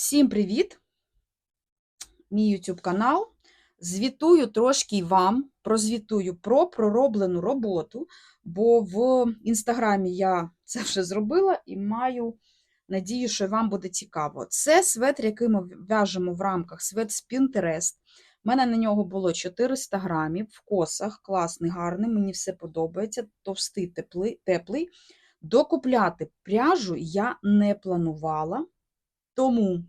Всім привіт! Мій YouTube канал. Звітую трошки вам, прозвітую про пророблену роботу, бо в інстаграмі я це вже зробила і маю надію, що вам буде цікаво. Це светр, який ми в'яжемо в рамках свет з Pinterest. У мене на нього було 400 грамів в косах, класний, гарний, мені все подобається, товстий, теплий, теплий. Докупляти пряжу я не планувала. Тому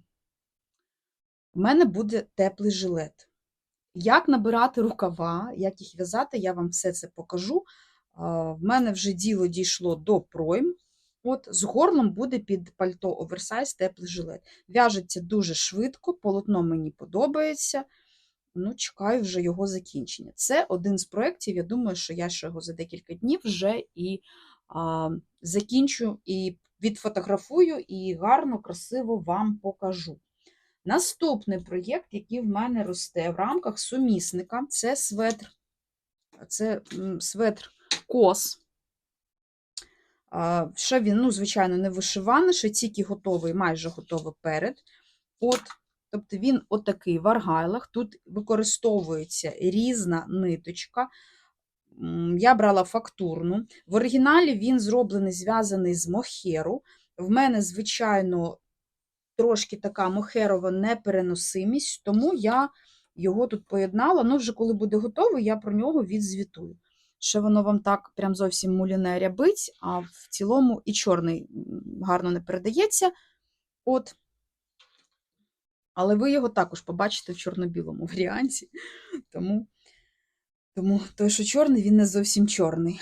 в мене буде теплий жилет. Як набирати рукава, як їх в'язати, я вам все це покажу. В мене вже діло дійшло до пройм. От, З горлом буде під пальто оверсайз теплий жилет. В'яжеться дуже швидко, полотно мені подобається. Ну, Чекаю вже його закінчення. Це один з проєктів. Я думаю, що я ще його за декілька днів вже і а, закінчу і відфотографую і гарно, красиво вам покажу. Наступний проєкт, який в мене росте в рамках сумісника, це светр, це светр кос. Ще він, ну, звичайно, не вишиваний, ще тільки готовий, майже готовий перед. От, Тобто він отакий в аргайлах. Тут використовується різна ниточка. Я брала фактурну. В оригіналі він зроблений, зв'язаний з мохеру. В мене, звичайно, трошки така мохерова непереносимість, тому я його тут поєднала. Ну, вже коли буде готовий, я про нього відзвітую. Ще воно вам так прям зовсім муліне рябить, а в цілому і чорний гарно не передається. От. Але ви його також побачите в чорно-білому варіанті. Тому тому той, що чорний, він не зовсім чорний.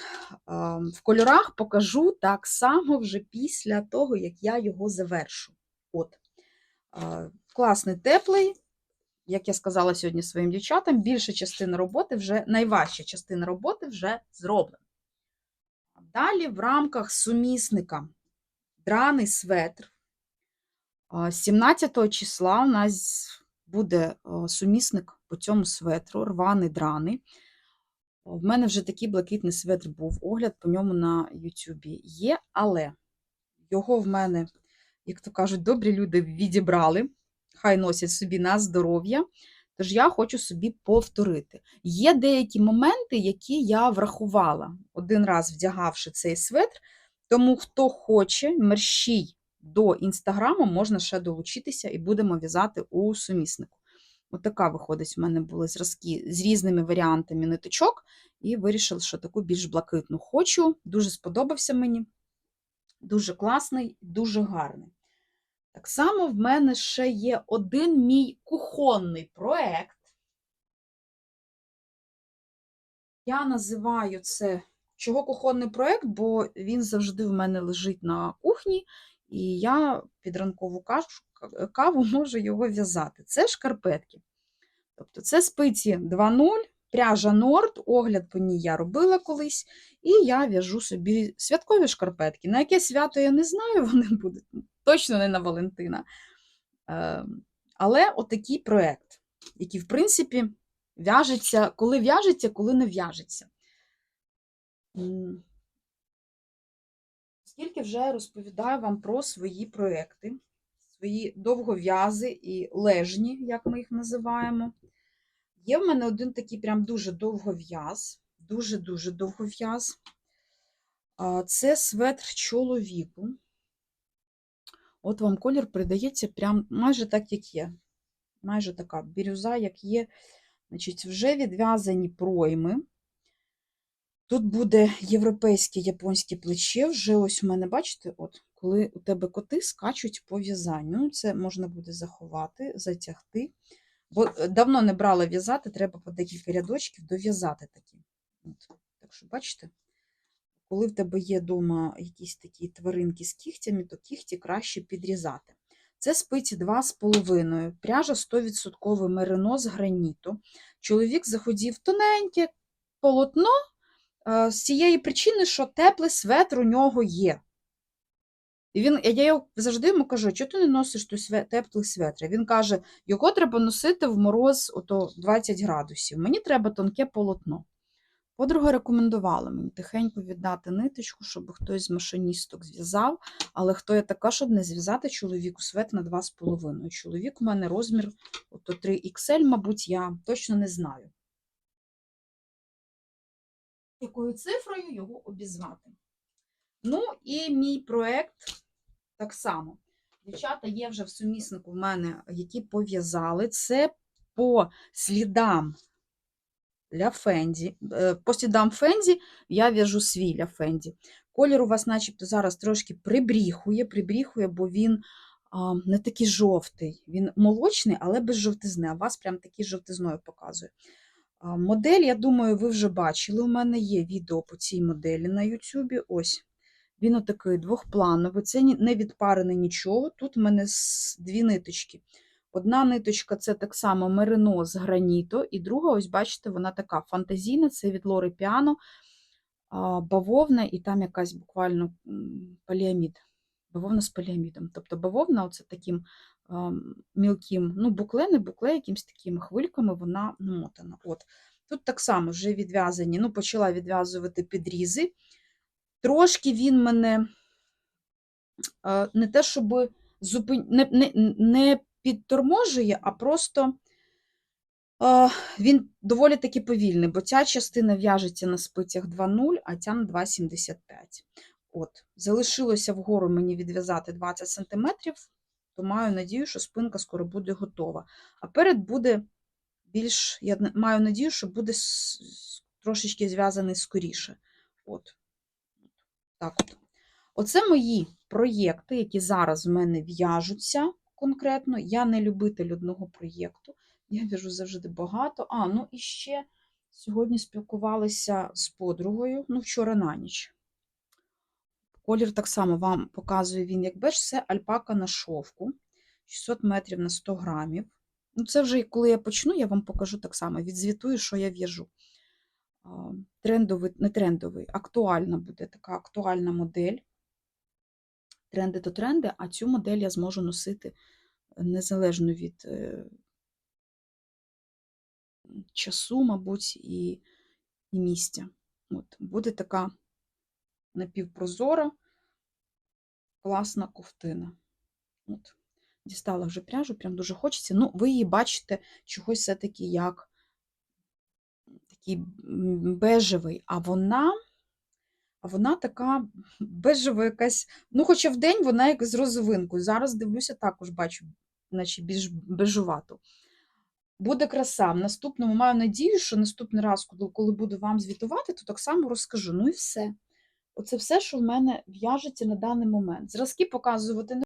В кольорах покажу так само вже після того, як я його завершу. От. Класний теплий, як я сказала сьогодні своїм дівчатам, більша частина роботи вже, найважча частина роботи вже зроблена. Далі в рамках сумісника драний светр. 17 числа у нас буде сумісник по цьому светру, рваний драний. В мене вже такий блакитний светр був, огляд по ньому на Ютубі є, але його в мене, як то кажуть, добрі люди відібрали, хай носять собі на здоров'я. Тож я хочу собі повторити. Є деякі моменти, які я врахувала один раз вдягавши цей светр, тому хто хоче, мерщій до інстаграму, можна ще долучитися і будемо в'язати у суміснику. Отака виходить, у мене були зразки з різними варіантами ниточок, і вирішила, що таку більш блакитну хочу. Дуже сподобався мені. Дуже класний, дуже гарний. Так само в мене ще є один мій кухонний проєкт. Я називаю це чого кухонний проєкт, бо він завжди в мене лежить на кухні, і я під ранкову каву можу його в'язати. Це шкарпетки. Тобто це спиці 2.0, пряжа Норд, огляд по ній я робила колись, і я в'яжу собі святкові шкарпетки. На яке свято я не знаю, вони будуть точно не на Валентина. Ем, але отакий проєкт, який, в принципі, в'яжеться, коли в'яжеться, коли не в'яжеться. Скільки вже розповідаю вам про свої проекти, свої довгов'язи і лежні, як ми їх називаємо. Є в мене один такий прям дуже довгов'яз, дуже-дуже довгов'яз. Це светр чоловіку. От вам колір придається прям майже так, як є. Майже така бірюза, як є. Значить, Вже відв'язані пройми. Тут буде європейське японське плече. Вже ось у мене, бачите, от, коли у тебе коти скачуть по в'язанню. Ну, це можна буде заховати, затягти. Бо е, давно не брала в'язати, треба по декілька рядочків дов'язати такі. От. Так що, бачите, коли в тебе є вдома якісь такі тваринки з кігтями, то кігті краще підрізати. Це спиці 2,5, пряжа 100% мерино з граніту. Чоловік заходів тоненьке полотно з цієї причини, що теплий светр у нього є. І він, я його завжди йому кажу, чого ти не носиш той теплий светр? Він каже, його треба носити в мороз ото 20 градусів. Мені треба тонке полотно. Подруга рекомендувала мені тихенько віддати ниточку, щоб хтось з машиністок зв'язав, але хто я така, щоб не зв'язати чоловіку свет на 2,5. Чоловік у мене розмір ото 3XL, мабуть, я точно не знаю. Якою цифрою його обізвати? Ну і мій проект так само. Дівчата є вже в суміснику в мене, які пов'язали. Це по слідам Ля Фенді. Е, По слідам Фенді я в'яжу свій Ля Фенді. Колір у вас начебто зараз трошки прибріхує, прибріхує, бо він а, не такий жовтий. Він молочний, але без жовтизни, а вас прям такий жовтизною показує. Модель, я думаю, ви вже бачили. У мене є відео по цій моделі на Ютубі. Ось. Він отакий двохплановий, це не відпарене нічого. Тут в мене дві ниточки. Одна ниточка це так само мерино з граніту, і друга, ось бачите, вона така фантазійна, це від Лори Піано, бавовна, і там якась буквально поліамід. Бавовна з поліамідом. Тобто бавовна, оце таким ам, мілким, ну, букле, не букле, якимсь такими хвильками вона намотана. От. Тут так само вже відв'язані, ну, почала відв'язувати підрізи. Трошки він мене е, не те, щоб зупин... не, не, не підторможує, а просто е, він доволі таки повільний, бо ця частина в'яжеться на спицях 2,0, а ця на 2,75. От, залишилося вгору мені відв'язати 20 см, то маю надію, що спинка скоро буде готова. А перед буде більш, я маю надію, що буде трошечки зв'язаний скоріше. От. Так от. Оце мої проєкти, які зараз в мене в'яжуться конкретно. Я не любитель одного проєкту. Я в'яжу завжди багато. А, ну і ще сьогодні спілкувалися з подругою, ну, вчора на ніч. Колір так само вам показує він, як беж, це альпака на шовку, 600 метрів на 100 грамів. Ну, це вже коли я почну, я вам покажу так само, відзвітую, що я в'яжу. Трендовий, не трендовий, актуальна буде така актуальна модель. Тренди то тренди, а цю модель я зможу носити незалежно від е, часу, мабуть, і, і місця. От, буде така напівпрозора, класна ковтина. От. Дістала вже пряжу, прям дуже хочеться. Ну, ви її бачите чогось все-таки як такий бежевий, а вона, а вона така бежева якась, ну, хоча в день вона як з розовинкою. Зараз дивлюся, також бачу, наче більш бежувату. Буде краса. В наступному маю надію, що наступний раз, коли буду вам звітувати, то так само розкажу. Ну і все. Оце все, що в мене в'яжеться на даний момент. Зразки показувати не